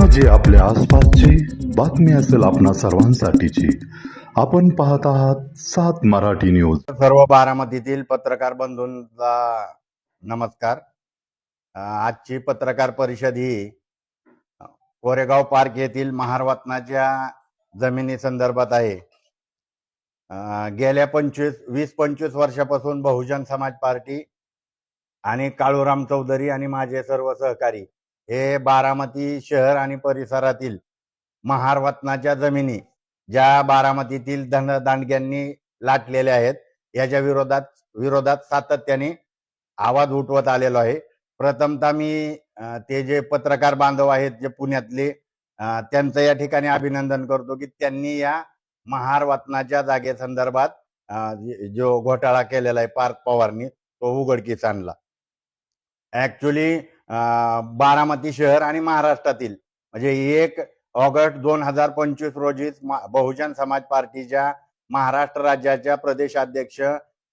घटना जे आपल्या आसपासची बातमी असेल आपणा सर्वांसाठीची. आपण पाहत आहात सात मराठी न्यूज. सर्व बारामतीतील पत्रकार बंधूंचा नमस्कार. आजची पत्रकार परिषद ही कोरेगाव पार्क येथील महारवतनाच्या जमिनी संदर्भात आहे. गेल्या पंचवीस वीस पंचवीस वर्षापासून बहुजन समाज पार्टी आणि काळूराम चौधरी आणि माझे सर्व सहकारी हे बारामती शहर आणि परिसरातील महारवतनाच्या जमिनी ज्या बारामतीतील धन दांडग्यांनी लाटलेल्या आहेत याच्या विरोधात विरोधात सातत्याने आवाज उठवत आलेलो आहे. प्रथमतः मी ते जे पत्रकार बांधव आहेत जे पुण्यातले त्यांचं या ठिकाणी अभिनंदन करतो की त्यांनी या महार वाचनाच्या जागेसंदर्भात जो घोटाळा केलेला आहे पार्थ पवारनी तो उघडकीस आणला. ऍक्च्युली बारामती शहर आणि महाराष्ट्रातील. म्हणजे एक ऑगस्ट दोन हजार पंचवीस रोजी बहुजन समाज पार्टीच्या महाराष्ट्र राज्याच्या प्रदेशाध्यक्ष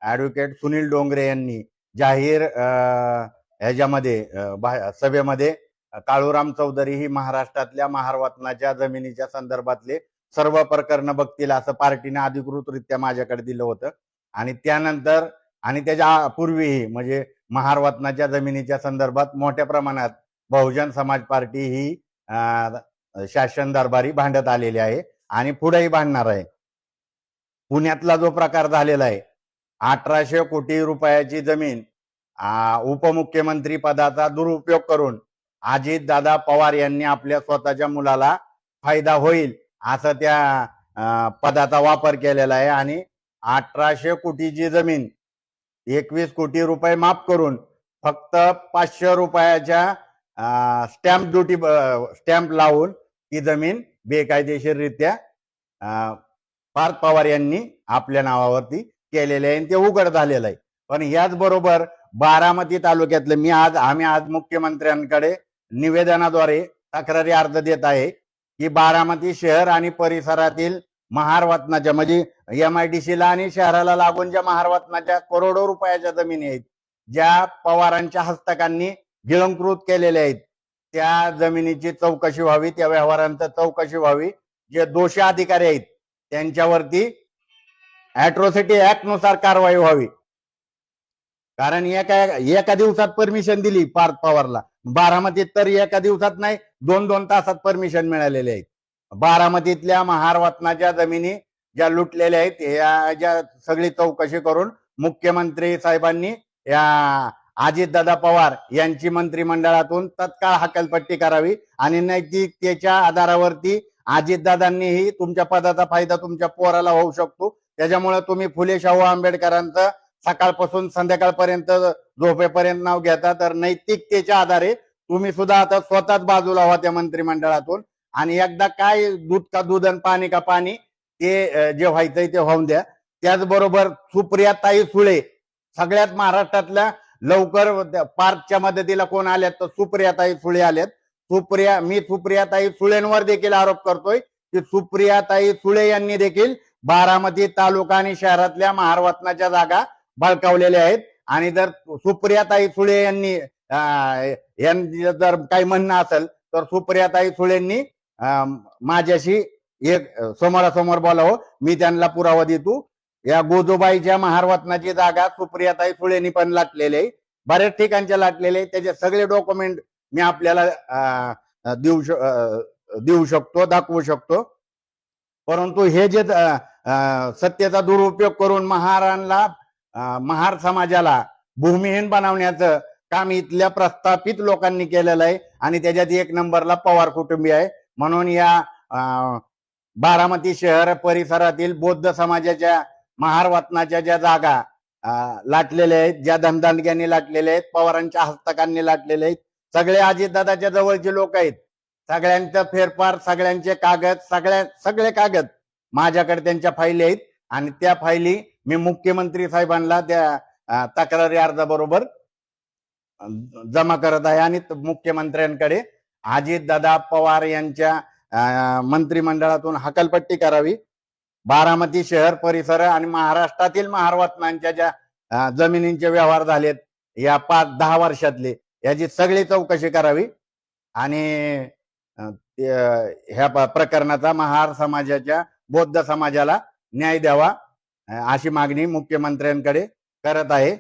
ऍडव्होकेट सुनील डोंगरे यांनी जाहीर अं, ह्याच्यामध्ये सभेमध्ये काळूराम चौधरी ही महाराष्ट्रातल्या महारवतनाच्या जमिनीच्या संदर्भातले सर्व प्रकरण बघतील असं पार्टीने अधिकृतरित्या माझ्याकडे दिलं होतं. आणि त्यानंतर आणि त्याच्या पूर्वीही म्हणजे महारवतनाच्या जमिनीच्या संदर्भात मोठ्या प्रमाणात बहुजन समाज पार्टी ही अं, शासन दरबारी भांडत आलेली आहे आणि पुढेही भांडणार आहे. पुण्यातला जो प्रकार झालेला आहे अठराशे कोटी रुपयाची जमीन उपमुख्यमंत्री पदाचा दुरुपयोग करून अजितदादा पवार यांनी आपल्या स्वतःच्या मुलाला फायदा होईल असं त्या पदाचा वापर केलेला आहे आणि अठराशे कोटीची जमीन एकवीस कोटी रुपये माफ करून फक्त पाचशे रुपयाच्या स्टॅम्प ड्युटी स्टॅम्प लावून ती जमीन बेकायदेशीररित्या पार्थ पवार यांनी आपल्या नावावरती केलेले आहे आणि ते उघड झालेलं आहे. पण याचबरोबर बारामती तालुक्यातले मी आज आम्ही आज मुख्यमंत्र्यांकडे निवेदनाद्वारे तक्रारी अर्ज देत आहे की बारामती शहर आणि परिसरातील महारवतनाच्या म्हणजे एम आय डी सीला आणि शहराला लागून ज्या महारवतनाच्या करोडो रुपयाच्या जमिनी आहेत ज्या पवारांच्या हस्तकांनी गिळंकृत केलेल्या आहेत त्या जमिनीची चौकशी व्हावी त्या व्यवहारांची चौकशी व्हावी. जे दोषी अधिकारी आहेत त्यांच्यावरती अॅट्रोसिटी ऍक्टनुसार कारवाई व्हावी. कारण एका एका दिवसात परमिशन दिली पार्थ पवारला. बारामतीत तर एका दिवसात नाही दोन दोन तासात परमिशन मिळालेले आहेत. बारामतीतल्या महारवतनाच्या जमिनी ज्या लुटलेल्या आहेत या ज्या सगळी चौकशी करून मुख्यमंत्री साहेबांनी या अजितदादा पवार यांची मंत्रिमंडळातून तत्काळ हकलपट्टी करावी आणि नैतिकतेच्या आधारावरती अजितदादांनीही तुमच्या पदाचा फायदा तुमच्या पोराला होऊ शकतो. त्याच्यामुळे तुम्ही फुले शाहू आंबेडकरांचं सकाळपासून संध्याकाळपर्यंत झोपेपर्यंत नाव घेता तर नैतिकतेच्या आधारे तुम्ही सुद्धा आता स्वतःच बाजूला व्हा त्या मंत्रिमंडळातून. आणि एकदा काय दूध का दूध आणि पाणी का पाणी ते जे व्हायचंय ते होऊन द्या. त्याचबरोबर सुप्रिया ताई सुळे सगळ्यात महाराष्ट्रातल्या लवकर पार्कच्या मदतीला कोण आल्यात तर सुप्रियाताई सुळे आल्यात. सुप्रिया मी सुप्रियाताई सुळेंवर देखील आरोप करतोय की सुप्रियाताई सुळे यांनी देखील बारामती तालुका आणि शहरातल्या महारवतनाच्या जागा बळकावलेल्या आहेत. आणि जर सुप्रियाताई सुळे यांनी यांनी जर काही म्हणणं असेल तर सुप्रियाताई सुळेंनी माझ्याशी एक समोरासमोर बोलावं हो. मी त्यांना पुरावा देतो. या गोजोबाईच्या महारवतनाची जागा सुप्रियाताई सुळेनी पण लाटलेली आहे. बऱ्याच ठिकाणच्या लाटलेले त्याचे सगळे डॉक्युमेंट मी आपल्याला देऊ देऊ शकतो दाखवू शकतो. परंतु हे जे सत्तेचा दुरुपयोग करून महाराणला महार समाजाला भूमिहीन बनवण्याचं काम इथल्या प्रस्थापित लोकांनी केलेलं आहे. आणि त्याच्यात एक नंबरला पवार कुटुंबी आहे. म्हणून या बारामती शहर परिसरातील बौद्ध समाजाच्या महारवतनाच्या ज्या जागा लाटलेल्या आहेत ज्या धनदांडग्यांनी लाटलेल्या आहेत पवारांच्या हस्तकांनी लाटलेले आहेत सगळे अजितदादाच्या जवळचे लोक आहेत. सगळ्यांचं फेरफार सगळ्यांचे कागद सगळ्या सगळे कागद माझ्याकडे त्यांच्या फाईली आहेत आणि त्या फाईली मी मुख्यमंत्री साहेबांना त्या तक्रारी अर्जाबरोबर जमा करत आहे आणि मुख्यमंत्र्यांकडे अजितदादा पवार यांच्या मंत्रिमंडळातून हकलपट्टी करावी. बारामती शहर परिसर आणि महाराष्ट्रातील महारवात्म्यांच्या ज्या जमिनींचे व्यवहार झालेत या पाच दहा वर्षातले याची सगळी चौकशी करावी. आणि ह्या प्रकरणाचा महार समाजाच्या बौद्ध समाजाला न्याय द्यावा अशी मागणी मुख्यमंत्र्यांकडे करत आहे.